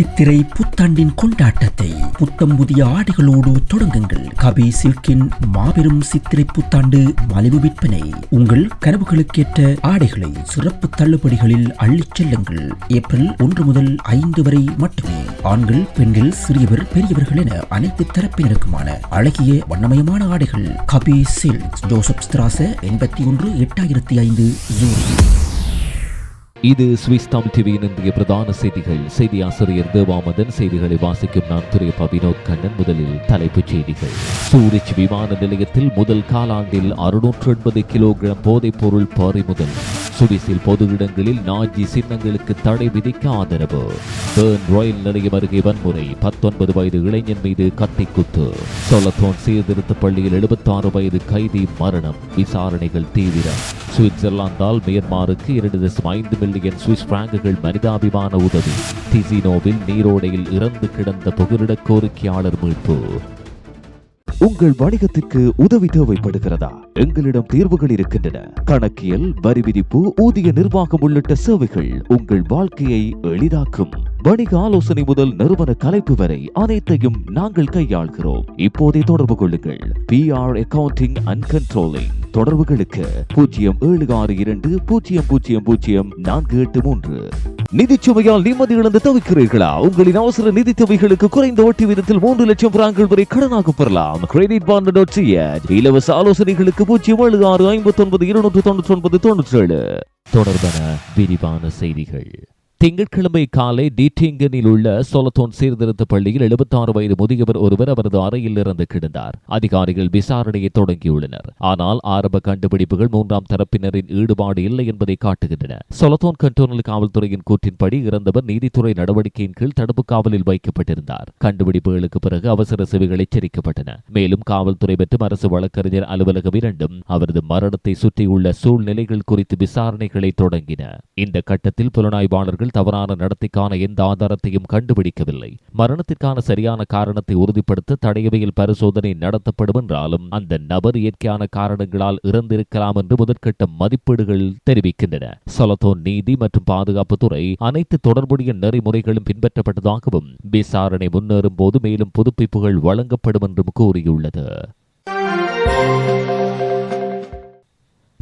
சித்திரை புத்தாண்டின் கொண்டாட்டத்தை புத்தம் புதிய ஆடைகளோடு தொடங்குங்கள். கபி சில்கின் மாபெரும் சித்திரை புத்தாண்டு மலிவு விற்பனை. உங்கள் கனவுகளுக்கேற்ற ஆடைகளை சிறப்பு தள்ளுபடிகளில் அள்ளிச் செல்லுங்கள். ஏப்ரல் ஒன்று முதல் ஐந்து வரை மட்டுமே. ஆண்கள் பெண்கள் சிறியவர் பெரியவர்கள் என அனைத்து தரப்பினருக்குமான அழகிய வண்ணமயமான ஆடைகள். கபி சில்க் ஜோசப் ஸ்திராச எண்பத்தி ஒன்று எட்டாயிரத்தி ஐந்து ஜூரி. இது சுவிஸ் தாம் டிவியின் இந்திய பிரதான செய்திகள். செய்தி ஆசிரியர் தேவாமதன் செய்திகளை வாசிக்கும் நான் துறையப்பா வினோத் கண்ணன். முதலில் தலைப்புச் செய்திகள். சூரிச் விமான நிலையத்தில் முதல் காலாண்டில் அறுநூற்று எண்பது கிலோகிராம் போதைப் பொருள் பறிமுதல். சுவிஸில் பொது இடங்களில் நாஜி சின்னங்களுக்கு தடை விதிக்க ஆதரவு. பேர்ன் ராயல் நிலையம் அருகே வன்முறை. பத்தொன்பது வயது இளைஞன் மீது கத்தி குத்து. சொலத்தோன் சீர்திருத்த பள்ளியில் எழுபத்தாறு வயது கைதி மரணம். விசாரணைகள் தீவிரம். சுவிட்சர்லாந்தால் மியன்மாருக்கு இரண்டு தசம் ஐந்து மில்லியன் சுவிஸ் பிராங்குகள் மனிதாபிமான உதவி. டிசினோவில் நீரோடையில் இறந்து கிடந்த புகலிட கோரிக்கையாளர் மீட்பு. உங்கள் வணிகத்திற்கு உதவி தேவைப்படுகிறதா? எங்களிடம் தீர்வுகள் இருக்கின்றன. கணக்கியல் வரி விதிப்பு ஊதிய நிர்வாகம் உள்ளிட்ட சேவைகள் உங்கள் வாழ்க்கையை எளிதாக்கும். வணிக ஆலோசனை முதல் நிறுவன கலைப்பு வரை அனைத்தையும் நாங்கள் கையாள்கிறோம். இப்போதே தொடர்பு கொள்ளுங்கள். P R accounting and controlling தொடர்புகளுக்கு பூஜ்ஜியம் ஏழு ஆறு இரண்டு பூஜ்ஜியம் பூஜ்ஜியம் பூஜ்ஜியம் நான்கு எட்டு மூன்று. நிதிச்சுமையால் நிம்மதி இழந்து தவிக்கிறீர்களா? உங்களின் அவசர நிதி தேவைகளுக்கு குறைந்த வட்டி விதத்தில் மூன்று லட்சம் பிராங்குகள் வரை கடனாக பெறலாம். கிரெடிட் பாண்ட் டாட் இலவச ஆலோசனைகளுக்கு பூஜ்ஜியம் ஏழு ஆறு ஐம்பத்தி ஒன்பது இருநூற்று தொண்ணூற்றி ஒன்பது தொண்ணூற்றி ஏழு தொடர்பான விரிவான செய்திகள். திங்கட்கிழமை காலை டீட்டிங்கனில் உள்ள சோலத்தோன் சீர்திருத்த பள்ளியில் எழுபத்தாறு வயது முதியவர் ஒருவர் அவரது அறையில் இருந்து கிடந்தார். அதிகாரிகள் விசாரணையை தொடங்கியுள்ளனர். ஆனால் ஆரம்ப கண்டுபிடிப்புகள் மூன்றாம் தரப்பினரின் ஈடுபாடு இல்லை என்பதை காட்டுகின்றன. சொலத்தோன் கண்டோனல் காவல்துறையின் கூற்றின்படி இறந்தவர் நீதித்துறை நடவடிக்கையின் கீழ் தடுப்பு காவலில் வைக்கப்பட்டிருந்தார். கண்டுபிடிப்புகளுக்கு பிறகு அவசர சேவைகள் எச்சரிக்கப்பட்டன. மேலும் காவல்துறை மற்றும் அரசு வழக்கறிஞர் அலுவலகம் இரண்டும் அவரது மரணத்தை சுற்றியுள்ள சூழ்நிலைகள் குறித்து விசாரணைகளை தொடங்கின. இந்த கட்டத்தில் புலனாய்வாளர்கள் தவறான நடத்தைக்கான எந்த ஆதாரத்தையும் கண்டுபிடிக்கவில்லை. மரணத்திற்கான சரியான காரணத்தை உறுதிப்படுத்த தடயவியல் பரிசோதனை நடத்தப்படும் என்றாலும் அந்த நபர் இயற்கையான காரணங்களால் இறந்திருக்கலாம் என்று முதற்கட்ட மதிப்பீடுகள் தெரிவிக்கின்றன. சொலத்தோன் நீதி மற்றும் பாதுகாப்பு துறை அனைத்து தொடர்புடைய நெறிமுறைகளும் பின்பற்றப்பட்டதாகவும் விசாரணை முன்னேறும் போது மேலும் புதுப்பிப்புகள் வழங்கப்படும் என்றும் கூறியுள்ளது.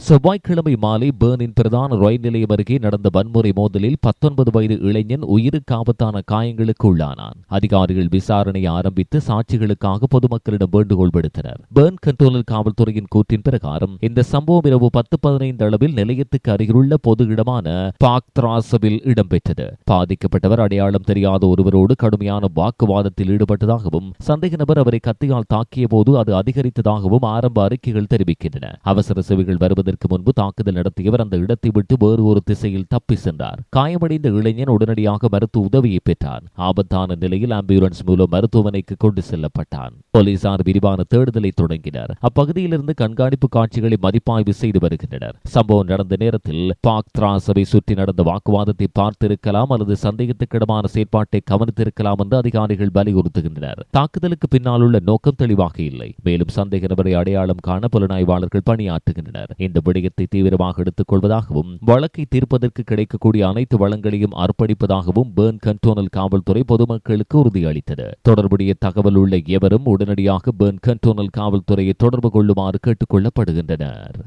செவ்வாய்க்கிழமை மாலை பேர்னின் பிரதான ரயில் நிலையம் அருகே நடந்த வன்முறை மோதலில் பத்தொன்பது வயது இளைஞன் உயிருக்கு ஆபத்தான காயங்களுக்கு உள்ளானான். அதிகாரிகள் விசாரணையை ஆரம்பித்து சாட்சிகளுக்காக பொதுமக்களிடம் வேண்டுகோள் விடுத்தனர். பேர்ன் கண்ட்ரோலர் காவல்துறையின் கூற்றின் பிரகாரம் இந்த சம்பவம் இரவு பத்து பதினைந்து அளவில் நிலையத்துக்கு அருகிலுள்ள பொது இடமான பாக் திராசவில் இடம்பெற்றது. பாதிக்கப்பட்டவர் அடையாளம் தெரியாத ஒருவரோடு கடுமையான வாக்குவாதத்தில் ஈடுபட்டதாகவும் சந்தேக நபர் அவரை கத்தியால் தாக்கிய போது அது அதிகரித்ததாகவும் ஆரம்ப அறிக்கைகள் தெரிவிக்கின்றன. அவசர சேவைகள் வருவதற்கு வருவதற்கு முன்பு தாக்குதல் நடத்தியவர் அந்த இடத்தை விட்டு வேறு ஒரு திசையில் தப்பி சென்றார். காயமடைந்த இளைஞன் உடனடியாக மருத்துவ உதவியை பெற்றான். ஆபத்தான நிலையில் ஆம்புலன்ஸ் மூலம் மருத்துவமனைக்கு கொண்டு செல்லப்பட்டான். போலீசார் விரிவான தேடுதலை தொடங்கினர். அப்பகுதியிலிருந்து கண்காணிப்பு காட்சிகளை மதிப்பாய்வு செய்து வருகின்றனர். சம்பவம் நடந்த நேரத்தில் பாக் திராசவை சுற்றி நடந்த வாக்குவாதத்தை பார்த்திருக்கலாம் அல்லது சந்தேகத்துக்கிடமான செயற்பாட்டை கவனித்திருக்கலாம் என்று அதிகாரிகள் வலியுறுத்துகின்றனர். தாக்குதலுக்கு பின்னால் உள்ள நோக்கம் தெளிவாக இல்லை. மேலும் சந்தேக நபரை அடையாளம் காண புலனாய்வாளர்கள் பணியாற்றுகின்றனர். இந்த விடயத்தை தீவிரமாக எடுத்துக் கொள்வதாகவும் வழக்கை தீர்ப்பதற்கு கிடைக்கக்கூடிய அனைத்து வளங்களையும் அர்ப்பணிப்பதாகவும் பேர்ன் கண்டோனல் காவல்துறை பொதுமக்களுக்கு உறுதியளித்தது. தொடர்புடைய தகவல் உள்ள எவரும் உடனடியாக பேர்ன் கண்டோனல் காவல்துறையை தொடர்பு கொள்ளுமாறு கேட்டுக் கொள்ளப்படுகின்றனர்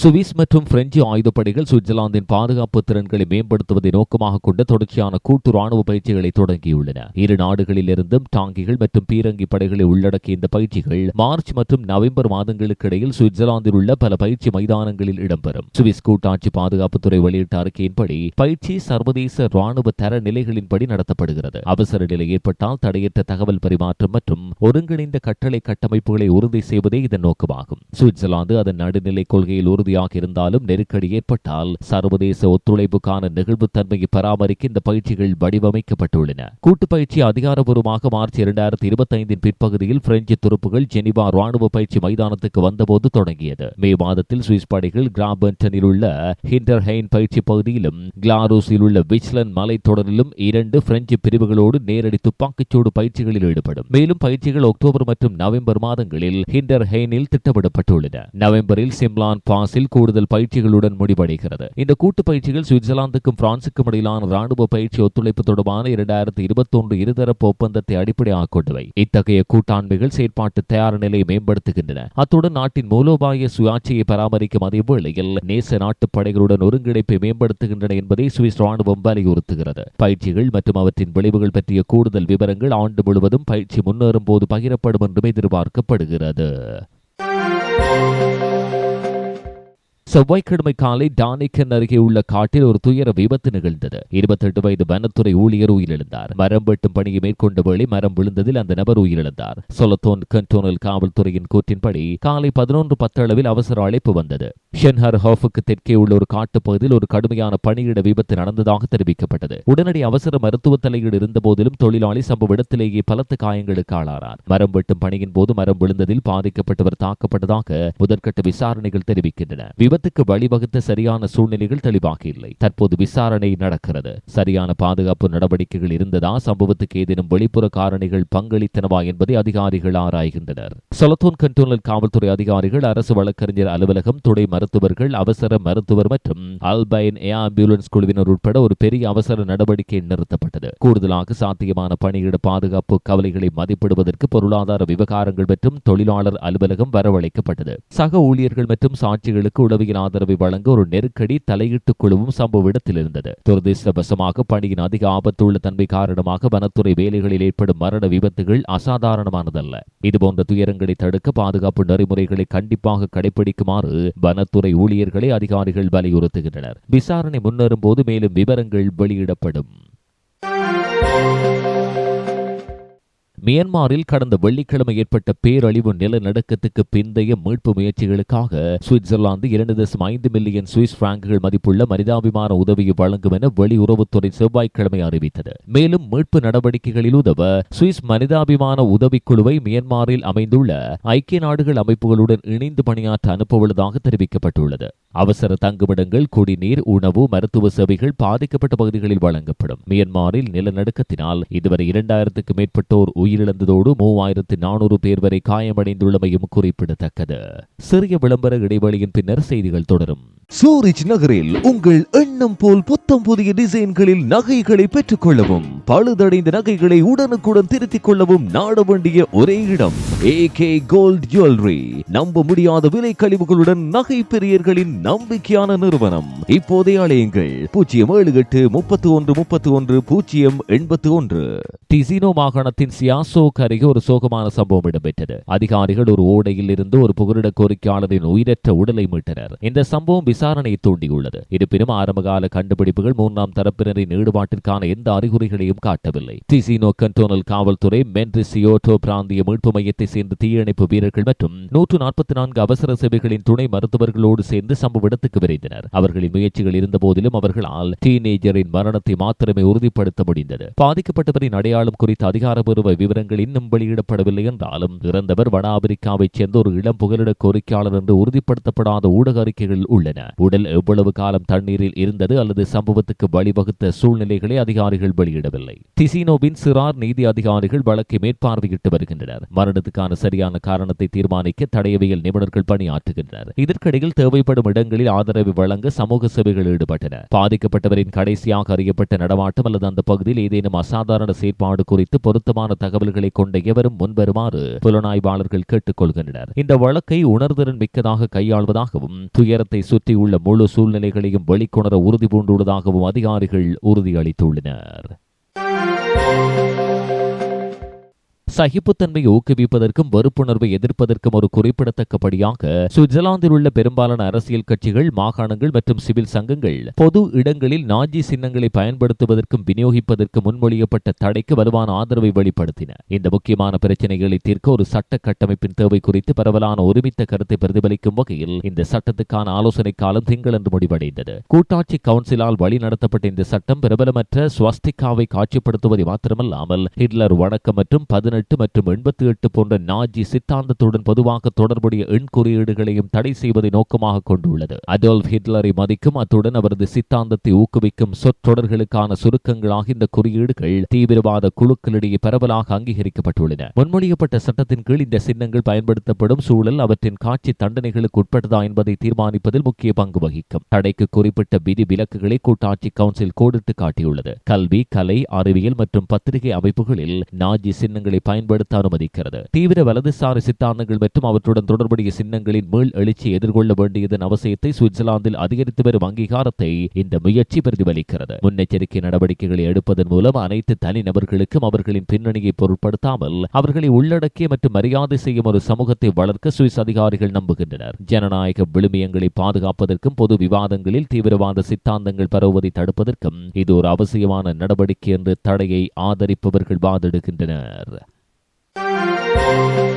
சுவிஸ் மற்றும் பிரெஞ்சு ஆயுதப்படைகள் சுவிட்சர்லாந்தின் பாதுகாப்பு திறன்களை மேம்படுத்துவதை நோக்கமாக கொண்ட தொடர்ச்சியான கூட்டு ராணுவ பயிற்சிகளை தொடங்கியுள்ளன. இரு நாடுகளில் இருந்தும் டாங்கிகள் மற்றும் பீரங்கி படைகளை உள்ளடக்கிய இந்த பயிற்சிகள் மார்ச் மற்றும் நவம்பர் மாதங்களுக்கு இடையில் சுவிட்சர்லாந்தில் உள்ள பல பயிற்சி மைதானங்களில் இடம்பெறும். சுவிஸ் கூட்டாட்சி பாதுகாப்புத்துறை வெளியிட்ட அறிக்கையின்படி பயிற்சி சர்வதேச ராணுவ தர நிலைகளின்படி நடத்தப்படுகிறது. அவசர நிலை ஏற்பட்டால் தடையற்ற தகவல் பரிமாற்றம் மற்றும் ஒருங்கிணைந்த கட்டளை கட்டமைப்புகளை உறுதி செய்வதே இதன் நோக்கமாகும். சுவிட்சர்லாந்து அதன் நடுநிலை கொள்கையில் உறுதி உறுதியாக இருந்தாலும் நெருக்கடி ஏற்பட்டால் சர்வதேச ஒத்துழைப்புக்கான நெகிழ்வுத்தன்மையை பராமரிக்க இந்த பயிற்சிகள் வடிவமைக்கப்பட்டுள்ளன. கூட்டு பயிற்சி அதிகாரபூர்வமாக மார்ச் இரண்டாயிரத்தி இருபத்தைந்தின் பிற்பகுதியில் பிரெஞ்சு துருப்புகள் ஜெனிவா ராணுவ பயிற்சி மைதானத்துக்கு வந்தபோது தொடங்கியது. மே மாதத்தில் சுவிஸ் படைகள் கிராபன்டனில் உள்ள ஹிண்டர்ஹெயின் பயிற்சி பகுதியிலும் கிளாரூஸில் உள்ள விச்லன் மலைத்தொடரிலும் இரண்டு பிரெஞ்சு பிரிவுகளோடு நேரடி துப்பாக்கிச்சூடு பயிற்சிகளில் ஈடுபடும். மேலும் பயிற்சிகள் அக்டோபர் மற்றும் நவம்பர் மாதங்களில் ஹிண்டர் ஹெய்னில் திட்டமிடப்பட்டுள்ளன. நவம்பரில் சிம்லான் பாஸ் மாதத்தில் கூடுதல் பயிற்சிகளுடன் முடிவடைகிறது. இந்த கூட்டு பயிற்சிகள் சுவிட்சர்லாந்துக்கும் பிரான்சுக்கும் இடையிலான ராணுவ பயிற்சி ஒத்துழைப்பு தொடர்பான இரண்டாயிரத்தி இருபத்தொன்று இருதரப்பு ஒப்பந்தத்தை அடிப்படையாக கொண்டவை இத்தகைய கூட்டாண்மைகள் செயற்பாட்டு தயார் நிலையை மேம்படுத்துகின்றன. அத்துடன் நாட்டின் மூலோபாய சுயாட்சியை பராமரிக்கும் அதே வேளையில் நேச நாட்டு படைகளுடன் ஒருங்கிணைப்பை மேம்படுத்துகின்றன என்பதை சுவிஸ் ராணுவம் வலியுறுத்துகிறது. பயிற்சிகள் மற்றும் அவற்றின் விளைவுகள் பற்றிய கூடுதல் விவரங்கள் ஆண்டு முழுவதும் பயிற்சி முன்னேறும் போது பகிரப்படும் என்றும் எதிர்பார்க்கப்படுகிறது. செவ்வாய்க்கிழமை காலை டானிக்கன் அருகே உள்ள காட்டில் ஒரு துயர விபத்து நிகழ்ந்தது. இருபத்தெட்டு வயது வனத்துறை ஊழியர் உயிரிழந்தார். மரம் வெட்டும் பணியை மேற்கொண்ட வேளை மரம் விழுந்ததில் அந்த நபர் உயிரிழந்தார். சொலத்தோன் கண்டோனல் காவல்துறையின் கூற்றின்படி காலை பதினொன்று பத்து அளவில் அவசர அழைப்பு வந்தது. ஷென்ஹர் ஹாஃபுக்கு தெற்கே உள்ள ஒரு காட்டுப்பகுதியில் ஒரு கடுமையான பணியிட விபத்து நடந்ததாக தெரிவிக்கப்பட்டது. உடனடி அவசர மருத்துவ தலையீடு இருந்த போதிலும் தொழிலாளி சம்பவ இடத்திலேயே பலத்த காயங்களுக்கு ஆளானார். மரம் வெட்டும் பணியின் போது மரம் விழுந்ததில் பாதிக்கப்பட்டவர் தாக்கப்பட்டதாக முதற்கட்ட விசாரணைகள் தெரிவிக்கின்றன. விபத்துக்கு வழிவகுத்த சரியான சூழ்நிலைகள் தெளிவாக இல்லை தற்போது விசாரணை நடக்கிறது. சரியான பாதுகாப்பு நடவடிக்கைகள் இருந்ததா? சம்பவத்துக்கு ஏதேனும் வெளிப்புற காரணிகள் பங்களித்தனவா என்பதை அதிகாரிகள் ஆராய்கின்றனர். சொலத்தோன் கண்டோனல் காவல்துறை அதிகாரிகள் அரசு வழக்கறிஞர் அலுவலகம் துணை மருத்துவர்கள் அவசர மருத்துவர் மற்றும் அல்பைன் ஏ ஆம்புலன்ஸ் குழுவினர் உட்பட ஒரு பெரிய அவசர நடவடிக்கை நிறுத்தப்பட்டது. கூடுதலாக சாத்தியமான பணியிட பாதுகாப்பு கவலைகளை மதிப்பிடுவதற்கு பொருளாதார விவகாரங்கள் மற்றும் தொழிலாளர் அலுவலகம் வரவழைக்கப்பட்டது. சக ஊழியர்கள் மற்றும் சாட்சிகளுக்கு உளவியல் ஆதரவை வழங்க ஒரு நெருக்கடி தலையீட்டு குழுவும் சம்பவ இடத்தில் இருந்தது துரதிருஷ்டவசமாக பணியின் அதிக ஆபத்துள்ள தன்மை காரணமாக வனத்துறை வேலைகளில் ஏற்படும் மரண விபத்துகள் அசாதாரணமானதல்ல. இதுபோன்ற துயரங்களை தடுக்க பாதுகாப்பு நெறிமுறைகளை கண்டிப்பாக கடைபிடிக்குமாறு வனத்துறை ஊழியர்களை அதிகாரிகள் வலியுறுத்துகின்றனர். விசாரணை முன்னேறும் போது மேலும் விவரங்கள் வெளியிடப்படும். மியான்மரில் கடந்த வெள்ளிக்கிழமை ஏற்பட்ட பேரழிவு நிலநடுக்கத்துக்கு பிந்தைய மீட்பு முயற்சிகளுக்காக சுவிட்சர்லாந்து இரண்டு தசம் ஐந்து மில்லியன் சுவிஸ் பிராங்குகள் மதிப்புள்ள மனிதாபிமான உதவியை வழங்கும் என வெளியுறவுத்துறை செவ்வாய்க்கிழமை அறிவித்தது. மேலும் மீட்பு நடவடிக்கைகளில் உதவ சுவிஸ் மனிதாபிமான உதவிக்குழுவை மியான்மரில் அமைந்துள்ள ஐக்கிய நாடுகள் அமைப்புகளுடன் இணைந்து பணியாற்ற அனுப்பவுள்ளதாக தெரிவிக்கப்பட்டுள்ளது. அவசர தங்குமிடங்கள் குடிநீர் உணவு மருத்துவ சேவைகள் பாதிக்கப்பட்ட பகுதிகளில் வழங்கப்படும். மியான்மரில் நிலநடுக்கத்தினால் இதுவரை இரண்டாயிரத்துக்கு மேற்பட்டோர் உயிரிழந்ததோடு மூவாயிரத்து நானூறு பேர் வரை காயமடைந்துள்ளமையும் குறிப்பிடத்தக்கது. சிறிய விளம்பர இடைவெளியின் பின்னர் செய்திகள் தொடரும். சூரிச் நகரில் உங்கள் எண்ணம் போல் புத்தம் புதிய டிசைன்களில் நகைகளை பெற்றுக் கொள்ளவும் பழுதடைந்த நகைகளை உடனுக்குடன் திருத்திக் கொள்ளவும் நாட வேண்டிய ஒரே இடம். ஏகே கோல்ட் ஜுவல்லரி நம்ப முடியாத விலை கழிவுகளுடன் நகை பெரியர்களின் நம்பிக்கையான நிறுவனம். இப்போதே அலையுங்கள். பூஜ்ஜியம் ஏழு எட்டு முப்பத்தி ஒன்று முப்பத்தி ஒன்று பூஜ்ஜியம் எண்பத்தி ஒன்று டிசினோ மாகாணத்தின் சியாசோக் அருகே ஒரு சோகமான சம்பவம் இடம்பெற்றது. அதிகாரிகள் ஒரு ஓடையில் இருந்து ஒரு புகலிட கோரிக்கையாளரின் உயிரற்ற உடலை மீட்டனர். இந்த சம்பவம் விசாரணையை தூண்டியுள்ளது. இருப்பினும் ஆரம்பகால கண்டுபிடிப்புகள் மூன்றாம் தரப்பினரின் ஈடுபாட்டிற்கான எந்த அறிகுறிகளையும் காட்டவில்லை. டிசினோ கண்டோனல் காவல்துறை மென்ரிசியோட்டோ பிராந்திய மீட்பு மையத்தை சேர்ந்த தீயணைப்பு வீரர்கள் மற்றும் நூற்று நாற்பத்தி நான்கு அவசர சேவைகளின் துணை மருத்துவர்களோடு சேர்ந்து சம்பவ இடத்துக்கு விரைந்தனர். அவர்களின் முயற்சிகள் இருந்த போதிலும் அவர்களால் டீனேஜரின் மரணத்தை மாத்திரமே உறுதிப்படுத்த முடிந்தது. பாதிக்கப்பட்டவரின் அடையாளம் குறித்த அதிகாரப்பூர்வ விவரங்கள் இன்னும் வெளியிடப்படவில்லை என்றாலும் இறந்தவர் வட ஆப்பிரிக்காவைச் சேர்ந்த ஒரு இளம் புகலிட கோரிக்கையாளர் என்று உறுதிப்படுத்தப்படாத ஊடக அறிக்கைகள் உள்ளன. உடல் எவ்வளவு காலம் தண்ணீரில் இருந்தது அல்லது சம்பவத்துக்கு வழிவகுத்த சூழ்நிலைகளை அதிகாரிகள் வெளியிடவில்லை. டிசினோவின் சிறார் நீதி அதிகாரிகள் வழக்கை மேற்பார்வையிட்டு வருகின்றனர். மரணத்துக்கு மரணத்துக்கான சரியான காரணத்தை தீர்மானிக்க தடயவியல் நிபுணர்கள் பணியாற்றுகின்றனர். இதற்கிடையில் தேவைப்படும் இடங்களில் ஆதரவு வழங்க சமூக சேவைகள் ஈடுபட்டன. பாதிக்கப்பட்டவரின் கடைசியாக அறியப்பட்ட நடமாட்டம் அல்லது அந்த பகுதியில் ஏதேனும் அசாதாரண செயற்பாடு குறித்து பொருத்தமான தகவல்களை கொண்ட எவரும் முன்வருமாறு புலனாய்வாளர்கள் கேட்டுக்கொள்கின்றனர். இந்த வழக்கை உணர்திறன் மிக்கதாக கையாள்வதாகவும் துயரத்தை சுற்றியுள்ள முழு சூழ்நிலைகளையும் வெளிக்கொணர உறுதி பூண்டுள்ளதாகவும் அதிகாரிகள் உறுதியளித்துள்ளனர். சகிப்புத்தன்மையை ஊக்குவிப்பதற்கும் வெறுப்புணர்வை எதிர்ப்பதற்கும் ஒரு குறிப்பிடத்தக்கபடியாக சுவிட்சர்லாந்தில் உள்ள பெரும்பாலான அரசியல் கட்சிகள் மாகாணங்கள் மற்றும் சிவில் சங்கங்கள் பொது இடங்களில் நாஜி சின்னங்களை பயன்படுத்துவதற்கும் விநியோகிப்பதற்கு முன்மொழியப்பட்ட தடைக்கு வலுவான ஆதரவை வெளிப்படுத்தின. இந்த முக்கியமான பிரச்சனைகளை தீர்க்க ஒரு சட்ட கட்டமைப்பின் தேவை குறித்து பரவலான ஒருமித்த கருத்தை பிரதிபலிக்கும் வகையில் இந்த சட்டத்துக்கான ஆலோசனை காலம் திங்களன்று முடிவடைந்தது. கூட்டாட்சி கவுன்சிலால் வழிநடத்தப்பட்ட இந்த சட்டம் பிரபலமற்ற ஸ்வஸ்திகாவை காட்சிப்படுத்துவதை மாத்திரமல்லாமல் ஹிட்லர் வணக்கம் மற்றும் பதினெட்டு எட்டு மற்றும் எண்பத்தி எட்டு போன்ற நாஜி சித்தாந்தத்துடன் பொதுவாக தொடர்புடைய எண் குறியீடுகளையும் தடை செய்வதை நோக்கமாக கொண்டுள்ளது. அடோல்ஃப் ஹிட்லரை மதிக்கும் அத்துடன் அவரது சித்தாந்தத்தை ஊக்குவிக்கும் சொற்றொடர்களுக்கான சுருக்கங்களாக இந்த குறியீடுகள் தீவிரவாத குழுக்களிடையே பரவலாக அங்கீகரிக்கப்பட்டுள்ளன. முன்மொழியப்பட்ட சட்டத்தின் கீழ் இந்த சின்னங்கள் பயன்படுத்தப்படும் சூழல் அவற்றின் காட்சி தண்டனைகளுக்கு உட்பட்டதா என்பதை தீர்மானிப்பதில் முக்கிய பங்கு வகிக்கும். தடைக்கு குறிப்பிட்ட விதி விலக்குகளை கூட்டாட்சி கவுன்சில் கோடிட்டு காட்டியுள்ளது. கல்வி கலை அறிவியல் மற்றும் பத்திரிகை அமைப்புகளில் நாஜி சின்னங்களை பயன்படுத்த அனுமதிக்கிறது. தீவிர வலதுசாரி சித்தாந்தங்கள் மற்றும் அவற்றுடன் தொடர்புடைய சின்னங்களின் மீள் எழுச்சியை எதிர்கொள்ள வேண்டியதன் அவசியத்தை சுவிட்சர்லாந்தில் அதிகரித்து வரும் அங்கீகாரத்தை இந்த முயற்சி பிரதிபலிக்கிறது. முன்னெச்சரிக்கை நடவடிக்கைகளை எடுப்பதன் மூலம் அனைத்து தனிநபர்களுக்கும் அவர்களின் பின்னணியை பொருட்படுத்தாமல் அவர்களை உள்ளடக்கிய மற்றும் மரியாதை செய்யும் ஒரு சமூகத்தை வளர்க்க சுவிஸ் அதிகாரிகள் நம்புகின்றனர். ஜனநாயக விழுமியங்களை பாதுகாப்பதற்கும் பொது விவாதங்களில் தீவிரவாத சித்தாந்தங்கள் பரவுவதை தடுப்பதற்கும் இது ஒரு அவசியமான நடவடிக்கை என்று தடையை ஆதரிப்பவர்கள் வாதிடுகின்றனர். Música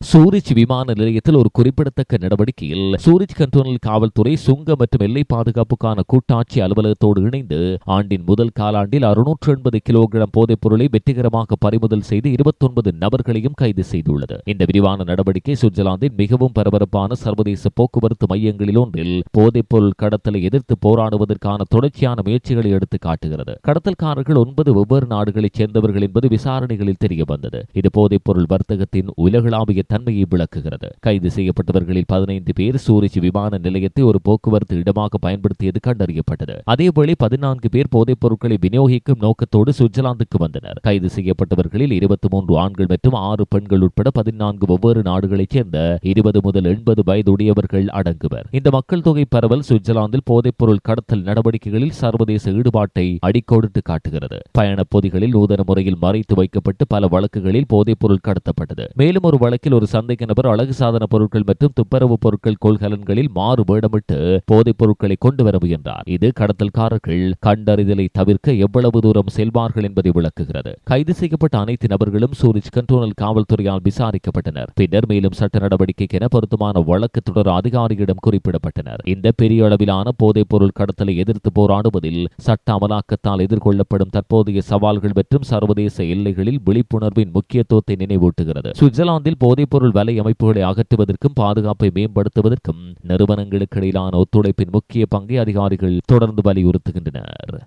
சூரிச் விமான நிலையத்தில் ஒரு குறிப்பிடத்தக்க நடவடிக்கையில் சூரிச் கண்டோனல் காவல்துறை சுங்க மற்றும் எல்லை பாதுகாப்புக்கான கூட்டாட்சி அலுவலகத்தோடு இணைந்து ஆண்டின் முதல் காலாண்டில் அறுநூற்று எண்பது கிலோகிராம் போதைப் பொருளை வெற்றிகரமாக பறிமுதல் செய்து இருபத்தொன்பது நபர்களையும் கைது செய்துள்ளது. இந்த விரிவான நடவடிக்கை சுவிட்சர்லாந்தின் மிகவும் பரபரப்பான சர்வதேச போக்குவரத்து மையங்களில் ஒன்றில் போதைப் பொருள் கடத்தலை எதிர்த்து போராடுவதற்கான தொடர்ச்சியான முயற்சிகளை எடுத்து காட்டுகிறது. கடத்தல்காரர்கள் ஒன்பது வெவ்வேறு நாடுகளைச் சேர்ந்தவர்கள் என்பது விசாரணைகளில் தெரிய வந்தது இது போதைப் பொருள் வர்த்தகத்தின் உலகளாவிய தன்மையை விளக்குகிறது. கைது செய்யப்பட்டவர்களில் பதினைந்து பேர் சூரிச் விமான நிலையத்தை ஒரு போக்குவரத்து இடமாக பயன்படுத்தியது கண்டறியப்பட்டது. அதேவேளை பதினான்கு பேர் போதைப் பொருட்களை விநியோகிக்கும் நோக்கத்தோடு சுவிட்சர்லாந்துக்கு வந்தனர். கைது செய்யப்பட்டவர்களில் இருபத்தி மூன்று ஆண்கள் மற்றும் ஆறு பெண்கள் உட்பட பதினான்கு ஒவ்வொரு நாடுகளைச் சேர்ந்த இருபது முதல் எண்பது வயதுடையவர்கள் அடங்குவர். இந்த மக்கள் தொகை பரவல் சுவிட்சர்லாந்தில் போதைப் பொருள் கடத்தல் நடவடிக்கைகளில் சர்வதேச ஈடுபாட்டை அடிக்கோடிட்டு காட்டுகிறது. பயணப் பொதிகளில் நூதன முறையில் மறைத்து வைக்கப்பட்டு பல வழக்குகளில் போதைப் பொருள் கடத்தப்பட்டது. மேலும் ஒரு வழக்கில் ஒரு சந்தேக நபர் அழகு சாதன பொருட்கள் மற்றும் துப்புரவு பொருட்கள் கொள்கலன்களில் மாறு வேடமிட்டு போதைப் பொருட்களை கொண்டு வர முயன்றார். இது கடத்தல்காரர்கள் கண்டறிதலை தவிர்க்க எவ்வளவு தூரம் செல்வார்கள் என்பதை விளக்குகிறது. கைது செய்யப்பட்ட அனைத்து நபர்களும் சூரிச் கண்டோனல் காவல்துறையால் விசாரிக்கப்பட்டனர். பின்னர் மேலும் சட்ட நடவடிக்கைக்கென பொருத்தமான வழக்கு தொடர் அதிகாரியிடம் குறிப்பிடப்பட்டனர். இந்த பெரிய அளவிலான போதைப் பொருள் கடத்தலை எதிர்த்து போராடுவதில் சட்ட அமலாக்கத்தால் எதிர்கொள்ளப்படும் தற்போதைய சவால்கள் மற்றும் சர்வதேச எல்லைகளில் விழிப்புணர்வின் முக்கியத்துவத்தை நினைவூட்டுகிறது. சுவிட்சர்லாந்தில் போதை போதைப்பொருள் வலை அமைப்புகளை அகற்றுவதற்கும் பாதுகாப்பை மேம்படுத்துவதற்கும் நிறுவனங்களுக்கு இடையிலான ஒத்துழைப்பின் முக்கிய பங்கை அதிகாரிகள் தொடர்ந்து வலியுறுத்துகின்றனர்.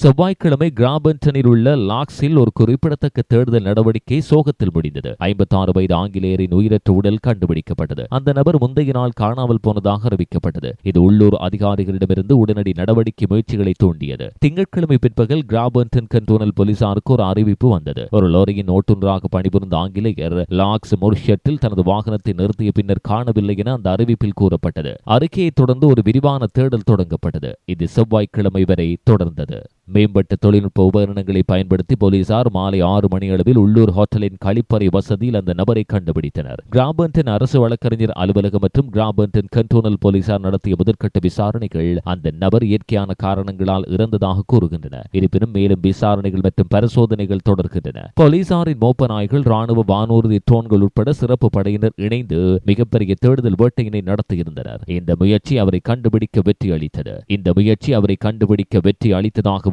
செவ்வாய்க்கிழமை கிராபன்டனில் உள்ள லாக்ஸில் ஒரு குறிப்பிடத்தக்க தேடுதல் நடவடிக்கை சோகத்தில் முடிந்தது. ஐம்பத்தாறு வயது ஆங்கிலேயரின் உயிரற்ற உடல் கண்டுபிடிக்கப்பட்டது. அந்த நபர் முந்தைய நாள் காணாமல் போனதாக அறிவிக்கப்பட்டது. இது உள்ளூர் அதிகாரிகளிடமிருந்து உடனடி நடவடிக்கை முயற்சிகளை தூண்டியது. திங்கட்கிழமை பிற்பகல் கிராபன்டன் கண்டோனல் போலீசாருக்கு ஒரு அறிவிப்பு வந்தது. ஒரு லாரியின் ஓட்டுநராக பணிபுரிந்த ஆங்கிலேயர் லாக்ஸ் மொர்ஷெட்டில் தனது வாகனத்தை நிறுத்திய பின்னர் காணவில்லை என அந்த அறிவிப்பில் கூறப்பட்டது. அறிக்கையை தொடர்ந்து ஒரு விரிவான தேடல் தொடங்கப்பட்டது. இது செவ்வாய்க்கிழமை வரை தொடர்ந்தது. மேம்பட்ட தொழில்நுட்ப உபகரணங்களை பயன்படுத்தி போலீசார் மாலை ஆறு மணியளவில் உள்ளூர் ஹோட்டலின் கழிப்பறை வசதியில் அந்த நபரை கண்டுபிடித்தனர். கிராபன்டன் அரசு வழக்கறிஞர் அலுவலகம் மற்றும் கிராபன்டன் கண்டோனல் போலீசார் நடத்திய முதற்கட்ட விசாரணைகள் அந்த நபர் இயற்கையான காரணங்களால் இறந்ததாக கூறுகின்றன. இருப்பினும் மேலும் விசாரணைகள் மற்றும் பரிசோதனைகள் தொடர்கின்றன. போலீசாரின் மோப்ப நாய்கள் ராணுவ வானூர்தி ட்ரோன்கள் உட்பட சிறப்பு படையினர் இணைந்து மிகப்பெரிய தேடுதல் வேட்டையினை நடத்தியிருந்தனர். இந்த முயற்சி அவரை கண்டுபிடிக்க வெற்றி அளித்தது இந்த முயற்சி அவரை கண்டுபிடிக்க வெற்றி அளித்ததாக